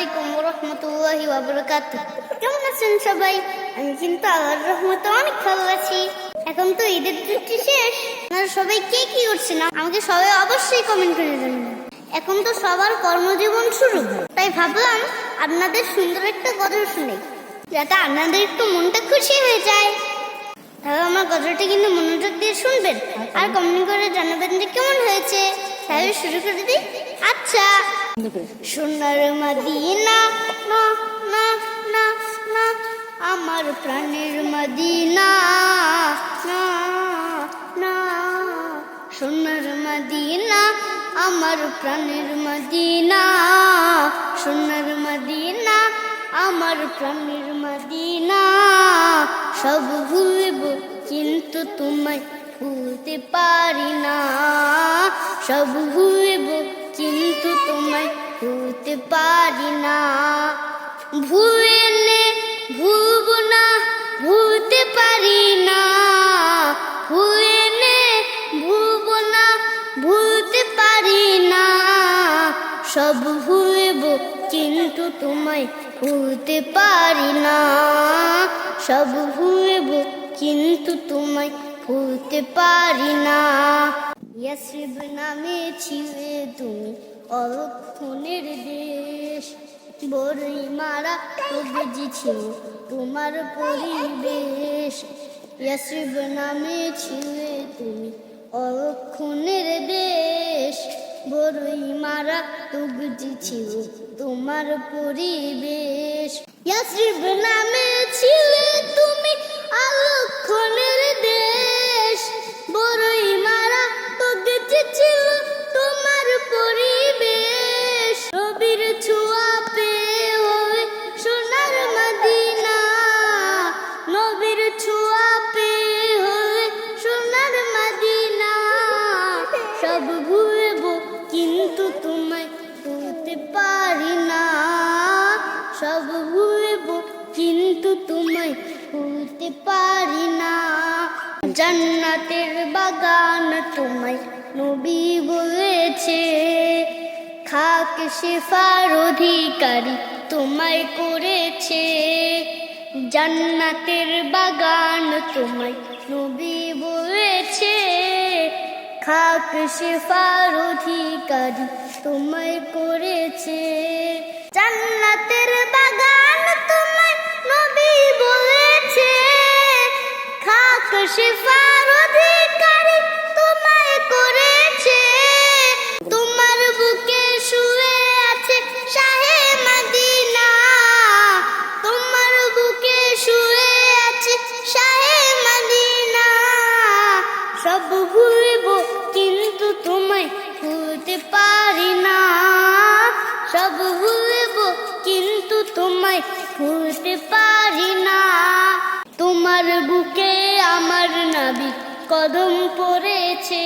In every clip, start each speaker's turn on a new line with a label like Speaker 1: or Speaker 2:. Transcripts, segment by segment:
Speaker 1: আলাইকুম রহমতুল্লাহি ওয়াবারাকাতু কেমন আছেন সবাই? আমি কিন্তু আল্লাহর রহমতে অনেক ভালো আছি। এখন তো ঈদের ছুটি শেষ। আপনারা সবাই কে কি করছেন আমাকে সবাই অবশ্যই কমেন্ট করে জানাবেন। এখন তো সবার কর্মজীবন শুরু। তাই ভাবলাম আপনাদের সুন্দর একটা গজল শুনে, যাতে আপনাদের একটু মনটা খুশি হয়ে যায়। তাহলে আমার গজলটা কিন্তু মনোযোগ দিয়ে শুনবেন আর কমেন্ট করে জানাবেন যে কেমন হয়েছে। তাহলে শুরু করে দিই আচ্ছা। সোনার মদিনা, না না না না, আমার প্রাণের মদিনা, না না, সোনার মদিনা, আমার প্রাণের মদিনা, সোনার মদিনা, আমার প্রাণের মদিনা, সব ভুলব কিন্তু তোমায় ভুলতে পারি না। সব ভুলব কিন্তু তোমায় ভুলতে পারি না। ভুলে ভুলব না, ভুলতে পারি না। ভুলে ভুলব না, ভুলতে পারি না। সব ভুলব কিন্তু তোমায় ভুলতে পারি না। সব ভুলব কিন্তু তোমায় ভুলতে পারি না। ইয়াসরিব নামে ছিলে তুমি অলক্ষণের দেশ। বড়ই মারা কবজি ছিল তোমার পরিবেশ। ইয়াসরিব নামে ছিলে তুমি অলক্ষণের দেশ। বড়ই মারা তুগজি ছিল তোমার পরিবেশ। ইয়াসরিব নামে ছিলে খাক শেফার অধিকারী তোমায় করেছে। জান্নাতের বাগান তোমায় নবী বলেছে। খাক শেফার অধিকারী তোমায় করেছে। জান্নাতের বাগান তোমায় নবী বলেছে। খাক শেফার সব ভুলব, কিন্তু তোমায় ভুলতে পারি না। তোমার বুকে আমার নাবি কদম পড়েছে।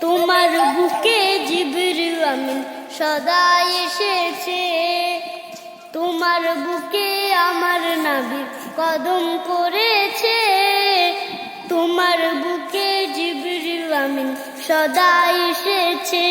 Speaker 1: তোমার বুকে জিবির আমি সদা এসেছে। তোমার বুকে আমার নাবি কদম পড়েছে। তোমার বুকে জিবির আমি সদা এসেছে।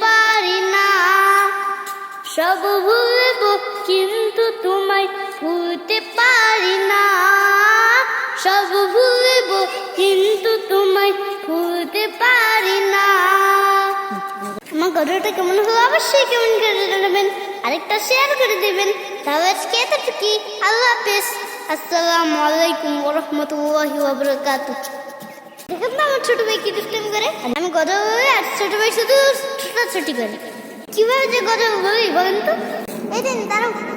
Speaker 1: পারি না। সব ভুলব কিন্তু তোমায় ভুলতে পারি না। সব ভুলব কিন্তু তোমায় ভুলতে পারি না। আমার গল্পটা কেমন হলো? অবশ্যই কেমন করে জানাবেন। আরেকটা শেয়ার করে দেবেন। তাহলে আজকে এতটুকু আল্লাহ হাফেজ। আসসালামু আলাইকুম ওরহমতুল্লাহি ওয়াবারাকাতুহ। দেখেন তো আমার ছোট ভাই কি করে। আমি গজল আর ছোট ভাই শুধু ছোটাছুটি করে। কীভাবে যে কথা বলি বলেন তো? এই দিন দাঁড়াও।